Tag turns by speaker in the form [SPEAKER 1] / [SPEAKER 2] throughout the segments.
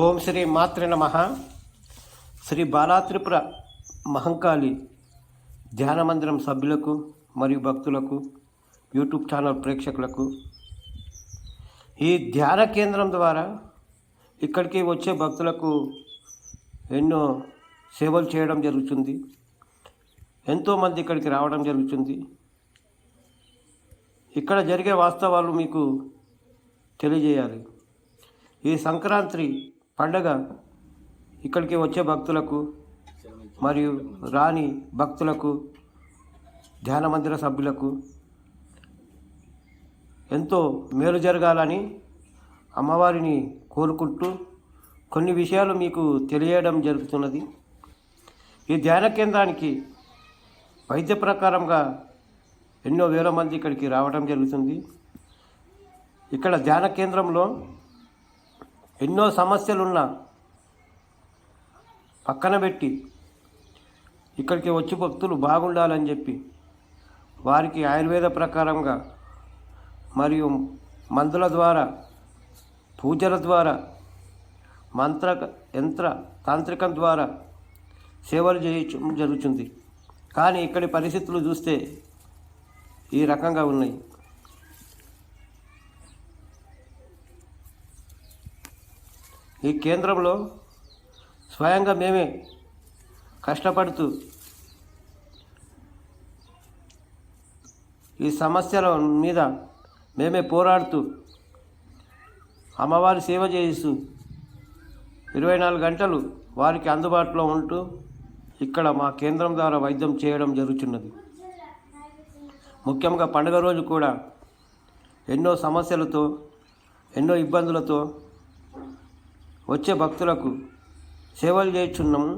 [SPEAKER 1] ఓం శ్రీ మాత్రి నమ. శ్రీ బాలాత్రిపుర మహంకాళి ధ్యాన మందిరం సభ్యులకు మరియు భక్తులకు యూట్యూబ్ ఛానల్ ప్రేక్షకులకు ఈ ధ్యాన కేంద్రం ద్వారా ఇక్కడికి వచ్చే భక్తులకు ఎన్నో సేవలు చేయడం జరుగుతుంది. ఎంతోమంది ఇక్కడికి రావడం జరుగుతుంది. ఇక్కడ జరిగే వాస్తవాలు మీకు తెలియజేయాలి. ఈ సంక్రాంతి పండగ ఇక్కడికి వచ్చే భక్తులకు మరియు రాని భక్తులకు ధ్యాన మందిర సభ్యులకు ఎంతో మేలు జరగాలని అమ్మవారిని కోరుకుంటూ కొన్ని విషయాలు మీకు తెలియడం జరుగుతున్నది. ఈ ధ్యాన కేంద్రానికి వైద్య ప్రకారంగా ఎన్నో వేల మంది ఇక్కడికి రావడం జరుగుతుంది. ఇక్కడ ధ్యాన కేంద్రంలో ఎన్నో సమస్యలున్నా పక్కన పెట్టి ఇక్కడికి వచ్చి భక్తులు బాగుండాలని చెప్పి వారికి ఆయుర్వేద ప్రకారంగా మరియు మందుల ద్వారా పూజల ద్వారా మంత్ర యంత్ర తాంత్రికం ద్వారా సేవలు చేయడం జరుగుతుంది. కానీ ఇక్కడి పరిస్థితులు చూస్తే ఈ రకంగా ఉన్నాయి. ఈ కేంద్రంలో స్వయంగా మేమే కష్టపడుతూ ఈ సమస్యల మీద మేమే పోరాడుతూ అమ్మవారి సేవ చేయిస్తూ ఇరవై నాలుగు గంటలు వారికి అందుబాటులో ఉంటూ ఇక్కడ మా కేంద్రం ద్వారా వైద్యం చేయడం జరుగుతున్నది. ముఖ్యంగా పండుగ రోజు కూడా ఎన్నో సమస్యలతో ఎన్నో ఇబ్బందులతో వచ్చే భక్తులకు సేవలు చేస్తున్నాము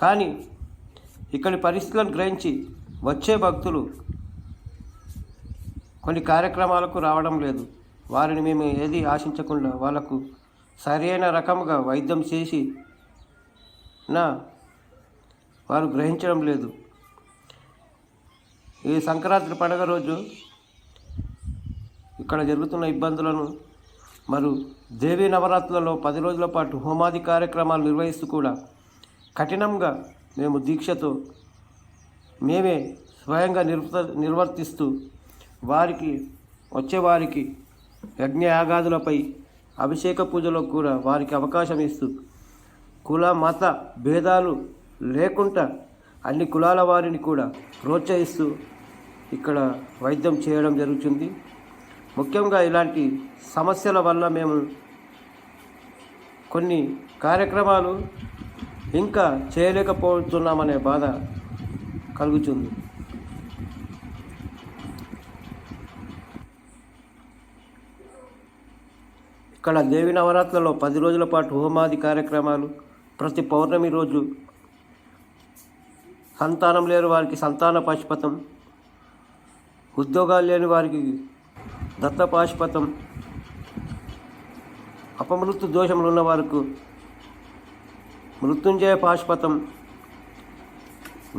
[SPEAKER 1] కానీ ఇక్కడి పరిస్థితులను గ్రహించి వచ్చే భక్తులు కొన్ని కార్యక్రమాలకు రావడం లేదు. వారిని మేము ఏది ఆశించకుండా వాళ్ళకు సరైన రకముగా వైద్యం చేసి నా వారు గ్రహించడం లేదు. ఈ సంక్రాంతి పండుగ రోజు ఇక్కడ జరుగుతున్న ఇబ్బందులను మరియు దేవీ నవరాత్రులలో పది రోజుల పాటు హోమాది కార్యక్రమాలు నిర్వహిస్తూ కూడా కఠినంగా మేము దీక్షతో మేమే స్వయంగా నిర్వ నిర్వర్తిస్తూ వారికి వచ్చేవారికి యజ్ఞయాగాదులపై అభిషేక పూజలో కూడా వారికి అవకాశం ఇస్తూ కుల మత భేదాలు లేకుండా అన్ని కులాల వారిని కూడా ప్రోత్సహిస్తూ ఇక్కడ వైద్యం చేయడం జరుగుతుంది. ముఖ్యంగా ఇలాంటి సమస్యల వల్ల మేము కొన్ని కార్యక్రమాలు ఇంకా చేయలేకపోతున్నామనే బాధ కలుగుతుంది. ఇక్కడ దేవి నవరాత్రులలో పది రోజుల పాటు హోమాది కార్యక్రమాలు ప్రతి పౌర్ణమి రోజు సంతానం లేని వారికి సంతాన పశుపతం ఉద్యోగాలు లేని వారికి దత్తపాశుపతం అపమృత్యు దోషములు ఉన్న మృత్యుంజయ పాశుపతం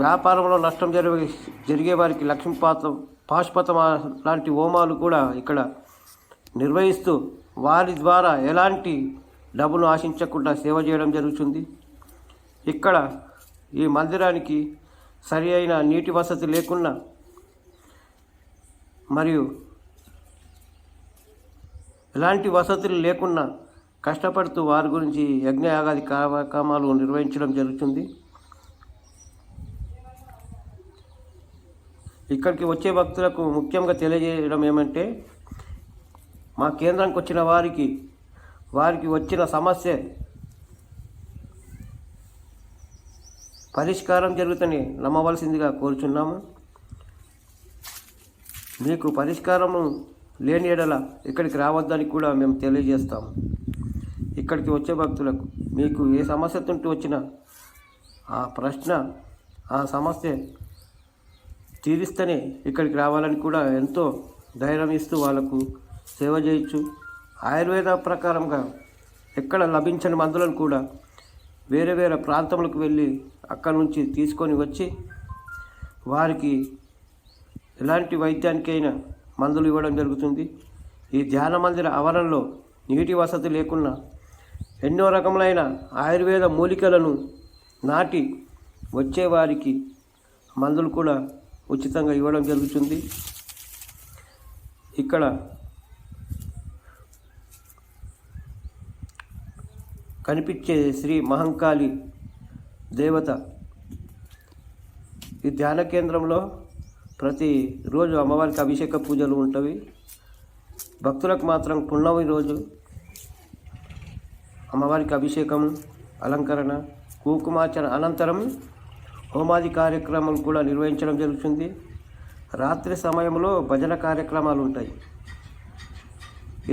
[SPEAKER 1] వ్యాపారంలో నష్టం జరిగే జరిగే వారికి లక్ష్మీపాతం పాశుపతం లాంటి హోమాలు కూడా ఇక్కడ నిర్వహిస్తూ వారి ద్వారా ఎలాంటి డబ్బును ఆశించకుండా సేవ చేయడం జరుగుతుంది. ఇక్కడ ఈ మందిరానికి సరి అయిన నీటి వసతి లేకున్నా మరియు ఎలాంటి వసతులు లేకున్నా కష్టపడుతూ వారి గురించి యజ్ఞయాగాది కార్యక్రమాలు నిర్వహించడం జరుగుతుంది. ఇక్కడికి వచ్చే భక్తులకు ముఖ్యంగా తెలియజేయడం ఏమంటే మా కేంద్రానికి వచ్చిన వారికి వారికి వచ్చిన సమస్య పరిష్కారం జరుగుతని నమ్మవలసిందిగా కోరుచున్నాము. మీకు పరిష్కారము లేని ఎడల ఇక్కడికి రావద్దని కూడా మేము తెలియజేస్తాము. ఇక్కడికి వచ్చే భక్తులకు మీకు ఏ సమస్యతో వచ్చినా ఆ ప్రశ్న ఆ సమస్య తీరిస్తేనే ఇక్కడికి రావాలని కూడా ఎంతో ధైర్యం ఇస్తూ వాళ్ళకు సేవ చేయొచ్చు. ఆయుర్వేద ప్రకారంగా ఎక్కడ లభించని మందులను కూడా వేరే వేరే ప్రాంతములకు వెళ్ళి అక్కడి నుంచి తీసుకొని వచ్చి వారికి ఎలాంటి వైద్యానికైనా మందులు ఇవ్వడం జరుగుతుంది. ఈ ధ్యాన మందిర ఆవరణలో నీటి వసతి లేకున్నా ఎన్నో రకములైన ఆయుర్వేద మూలికలను నాటి వచ్చేవారికి మందులు కూడా ఉచితంగా ఇవ్వడం జరుగుతుంది. ఇక్కడ కనిపించే శ్రీ మహంకాళి దేవత ఈ ధ్యాన కేంద్రంలో ప్రతి రోజు అమ్మవారికి అభిషేక పూజలు ఉంటవి. భక్తులకు మాత్రం పున్నమి రోజు అమ్మవారికి అభిషేకం అలంకరణ కుంకుమార్చన అనంతరం హోమాది కార్యక్రమాలు కూడా నిర్వహించడం జరుగుతుంది. రాత్రి సమయంలో భజన కార్యక్రమాలు ఉంటాయి.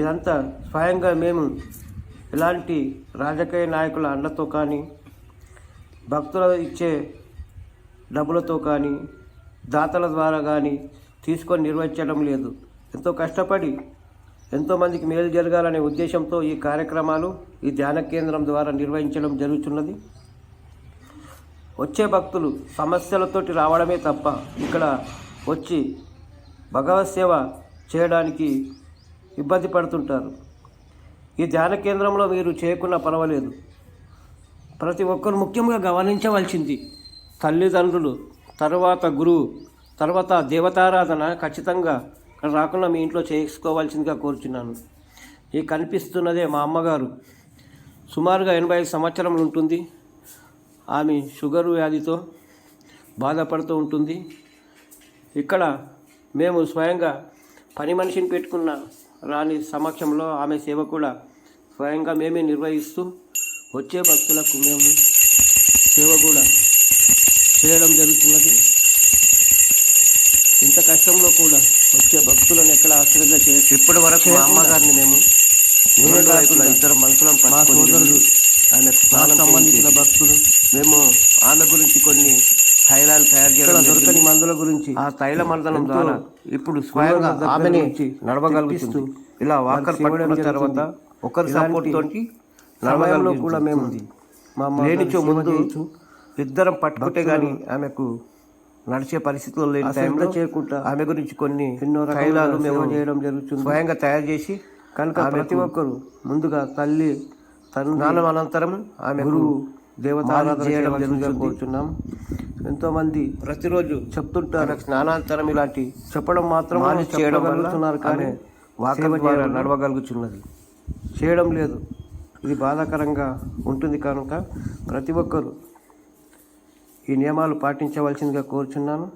[SPEAKER 1] ఇదంతా స్వయంగా మేము ఎలాంటి రాజకీయ నాయకుల అండతో కానీ భక్తుల ఇచ్చే డబ్బులతో కానీ దాతల ద్వారా కానీ తీసుకొని నిర్వహించడం లేదు. ఎంతో కష్టపడి ఎంతోమందికి మేలు జరగాలనే ఉద్దేశంతో ఈ కార్యక్రమాలు ఈ ధ్యాన కేంద్రం ద్వారా నిర్వహించడం జరుగుతున్నది వచ్చే భక్తులు సమస్యలతోటి రావడమే తప్ప ఇక్కడ వచ్చి భగవత్ సేవ చేయడానికి ఇబ్బంది పడుతుంటారు. ఈ ధ్యాన కేంద్రంలో మీరు చేయకున్నా పర్వాలేదు. ప్రతి ఒక్కరు ముఖ్యంగా గమనించవలసింది తల్లిదండ్రులు తర్వాత గురువు తర్వాత దేవతారాధన ఖచ్చితంగా రాకుండా మీ ఇంట్లో చేసుకోవాల్సిందిగా కోరుచున్నాను. ఈ కనిపిస్తున్నదే మా అమ్మగారు. సుమారుగా ఎనభై ఐదు సంవత్సరములు ఉంటుంది. ఆమె షుగర్ వ్యాధితో బాధపడుతూ ఉంటుంది. ఇక్కడ మేము స్వయంగా పని మనిషిని పెట్టుకున్న రాణి సమక్షంలో ఆమె సేవ కూడా స్వయంగా మేమే నిర్వహిస్తూ వచ్చే భక్తులకు మేము సేవ కూడా చేయడం జరుగుతున్నది. ఇంత కష్టంలో కూడా వచ్చే భక్తులను ఎక్కడ ఆశ్రద్ధ చేయొచ్చు ఇప్పటి వరకు మా అమ్మగారిని మేము నేనే కాకుండా ఇద్దరు మనుషులను మా ఆయన స్నానం సంబంధించిన భక్తులు. మేము ఆమె గురించి కొన్ని తైలాలు తయారు చేయడం దొరకని మందుల గురించి ఆ తైల మందలం ద్వారా ఇప్పుడు స్వయంగా ఆమెని నడవగలుగుతూ ఇలా వాకర్ పట్టుకున్న తర్వాత ఒకరి సపోర్ట్ తోటి నడవగలలో కూడా మేము మా లేనిచో ముందు ఇద్దరం పట్టుకుంటే గాని ఆమెకు నడిచే పరిస్థితుల్లో లేని టైంలో చేయకుండా ఆమె గురించి కొన్ని ఎన్నో తైలాలు మేము చేయడం జరుగుతుంది. స్వయంగా తయారు చేసి కనుక ప్రతి ఒక్కరు ముందుగా తల్లి తను స్నానం అనంతరం ఆమె గురువు దేవత ఆరాధన చేయడం జరుగుతుంది. కోరుచున్నాం. ఎంతో మంది ప్రతిరోజు చెప్తుంటారు. స్నానాంతరం ఇలాంటి చెప్పడం మాత్రం చేయడం వల్ల కానీ ద్వారా నడవగలుగుతున్నది చేయడం లేదు. ఇది బాధాకరంగా ఉంటుంది కనుక ప్రతి ఒక్కరు ఈ నియమాలు పాటించవలసిందిగా కోరుచున్నాను.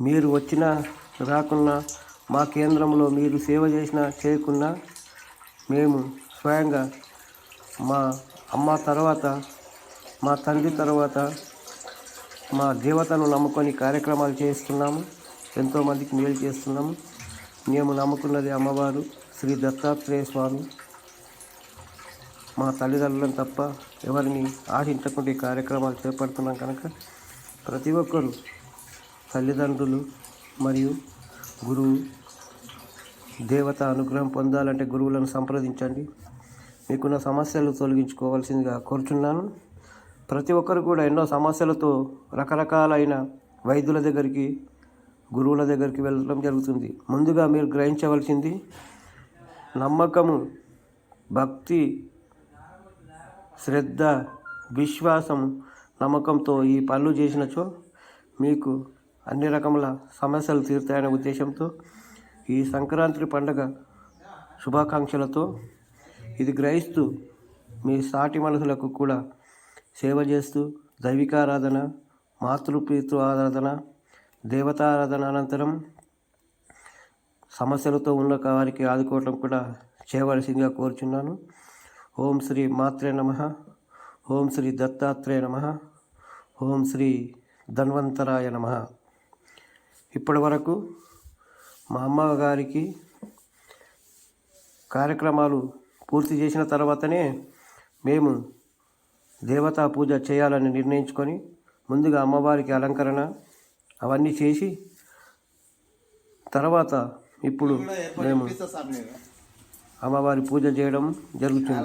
[SPEAKER 1] మీరు వచ్చినా రాకున్నా మా కేంద్రంలో మీరు సేవ చేసినా చేయకున్నా మేము స్వయంగా మా అమ్మ తర్వాత మా తండ్రి తర్వాత మా దేవతను నమ్ముకొని కార్యక్రమాలు చేస్తున్నాము. ఎంతోమందికి మేలు చేస్తున్నాము. మేము నమ్ముకున్నది అమ్మవారు శ్రీ దత్తాత్రేయ స్వామి. మా తల్లిదండ్రులను తప్ప ఎవరిని ఆశించకుండా ఈ కార్యక్రమాలు చేపడుతున్నాం కనుక ప్రతి ఒక్కరూ తల్లిదండ్రులు మరియు గురువు దేవత అనుగ్రహం పొందాలంటే గురువులను సంప్రదించండి. మీకున్న సమస్యలు తొలగించుకోవాల్సిందిగా కోరుచున్నాను. ప్రతి ఒక్కరు కూడా ఎన్నో సమస్యలతో రకరకాలైన వైద్యుల దగ్గరికి గురువుల దగ్గరికి వెళ్ళడం జరుగుతుంది. ముందుగా మీరు గ్రహించవలసింది నమ్మకము భక్తి శ్రద్ధ విశ్వాసం నమ్మకంతో ఈ పనులు చేసినచో మీకు అన్ని రకముల సమస్యలు తీరుతాయనే ఉద్దేశంతో ఈ సంక్రాంతి పండగ శుభాకాంక్షలతో ఇది గ్రహిస్తూ మీ సాటి మనసులకు కూడా సేవ చేస్తూ దైవికారాధన మాతృపితృ ఆరాధన దేవతారాధన అనంతరం సమస్యలతో ఉన్న వారికి ఆదుకోవటం కూడా చేయవలసిందిగా కోరుచున్నాను. ఓం శ్రీ మాత్రే నమ. ఓం శ్రీ దత్తాత్రేయ నమ. ఓం శ్రీ ధన్వంతరాయ నమ. ఇప్పటి వరకు మా అమ్మగారికి కార్యక్రమాలు పూర్తి చేసిన తర్వాతనే మేము దేవతా పూజ చేయాలని నిర్ణయించుకొని ముందుగా అమ్మవారికి అలంకరణ అవన్నీ చేసి తర్వాత ఇప్పుడు మేము అమ్మవారి పూజ చేయడం జరుగుతుంది.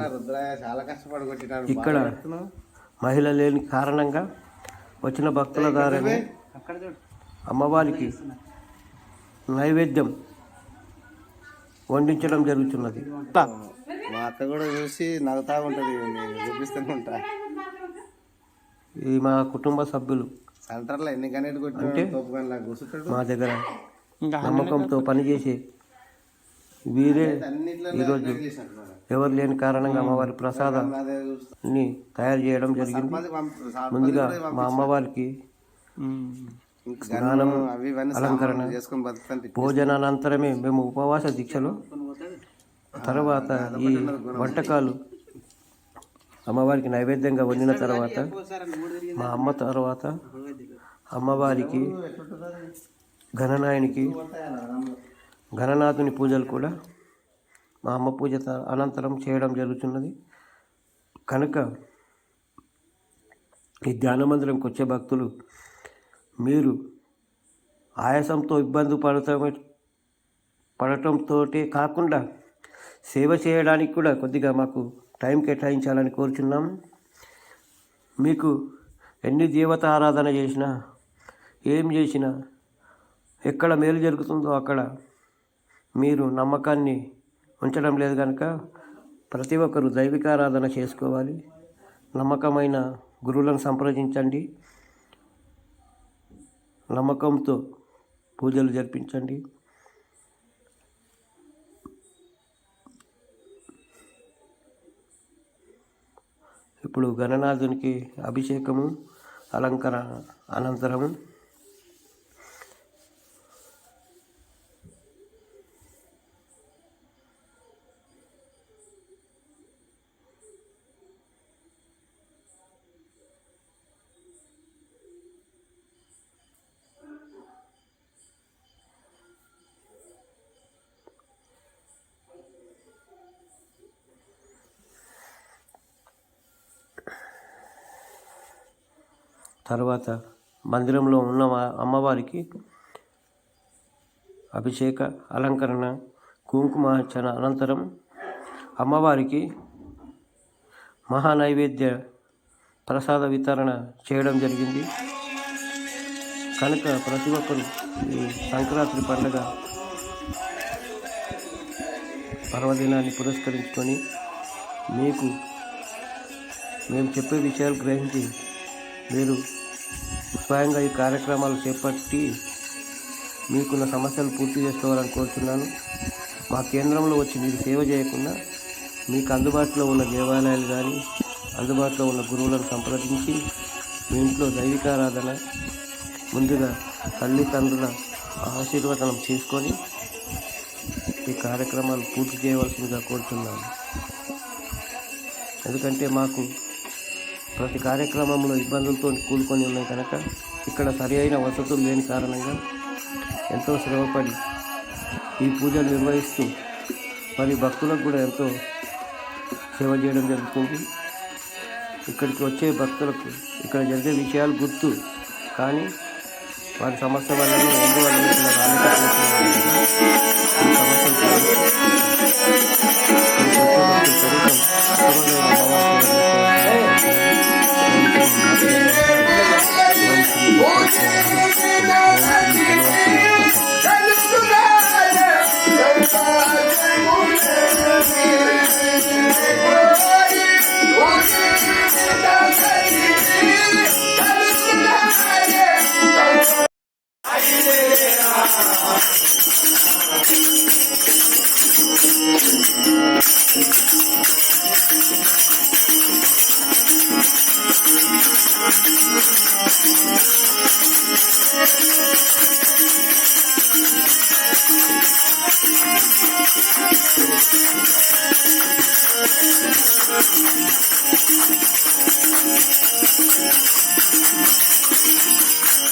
[SPEAKER 1] ఇక్కడ మహిళ లేని కారణంగా వచ్చిన భక్తుల ద్వారానే అమ్మవారికి నైవేద్యం వండించడం జరుగుతున్నది.
[SPEAKER 2] మా అక్క కూడా చూసి నవ్వుతా ఉంటది నేను చూపిస్తూనే ఉంటా.
[SPEAKER 1] ఇది మా కుటుంబ సభ్యులు
[SPEAKER 2] సెంటర్లో ఎన్ని నాకు కూర్చుంటాడు.
[SPEAKER 1] మా దగ్గర నమ్మకంతో పనిచేసే వీరే ఈరోజు ఎవరు లేని కారణంగా అమ్మవారి ప్రసాదాన్ని. తయారు చేయడం జరిగింది. ముందుగా మా అమ్మవారికి
[SPEAKER 2] చేసుకొని బతుకుతాంటే
[SPEAKER 1] భోజనానంతరమే మేము ఉపవాస దీక్షలు తర్వాత ఈ వంటకాలు అమ్మవారికి నైవేద్యంగా వండిన తర్వాత మా అమ్మ తర్వాత అమ్మవారికి గణనాయనికి గణనాథుని పూజలు కూడా మా అమ్మ పూజ అనంతరం చేయడం జరుగుతున్నది. కనుక ఈ ధ్యాన మందిరంకి వచ్చే భక్తులు మీరు ఆయాసంతో ఇబ్బంది పడటమే పడటంతో కాకుండా సేవ చేయడానికి కూడా కొద్దిగా మాకు టైం కేటాయించాలని కోరుచున్నాం. మీకు ఎన్ని దేవత ఆరాధన చేసినా ఏం చేసినా ఎక్కడ మేలు జరుగుతుందో అక్కడ మీరు నమ్మకాన్ని ఉంచడం లేదు కనుక ప్రతి ఒక్కరు దైవికారాధన చేసుకోవాలి. నమ్మకమైన గురువులను సంప్రదించండి. నమ్మకంతో పూజలు జరిపించండి. ఇప్పుడు గణనాథునికి అభిషేకము అలంకరణ అనంతరము. తర్వాత మందిరంలో ఉన్న అమ్మవారికి అభిషేక అలంకరణ కుంకుమార్చన అనంతరం అమ్మవారికి మహానైవేద్య ప్రసాద వితరణ చేయడం జరిగింది. కనుక ప్రతి ఒక్కరు ఈ సంక్రాంతి పండుగ పర్వదినాన్ని పురస్కరించుకొని మీకు మేము చెప్పే విషయాలు గ్రహించి మీరు స్వయంగా ఈ కార్యక్రమాలు చేపట్టి మీకున్న సమస్యలు పూర్తి చేసుకోవాలని కోరుతున్నాను మా కేంద్రంలో వచ్చి మీరు సేవ చేయకుండా మీకు అందుబాటులో ఉన్న దేవాలయాలు కానీ అందుబాటులో ఉన్న గురువులను సంప్రదించి మీ ఇంట్లో దైవికారాధన ముందుగా తల్లిదండ్రుల ఆశీర్వదనం చేసుకొని ఈ కార్యక్రమాలు పూర్తి చేయవలసిందిగా కోరుతున్నాను ఎందుకంటే మాకు ప్రతి కార్యక్రమంలో ఇబ్బందులతో కూలుకొని ఉన్నాయి కనుక ఇక్కడ సరి అయిన వసతులు లేని కారణంగా ఎంతో శ్రమపడి ఈ పూజలు నిర్వహిస్తూ మరి భక్తులకు కూడా ఎంతో సేవ చేయడం జరుగుతుంది. ఇక్కడికి వచ్చే భక్తులకు ఇక్కడ జరిగే విషయాలు గుర్తు కానీ వారి సమస్య వల్ల ఎందువల్ల సమస్యలు Oh,
[SPEAKER 3] Thank you.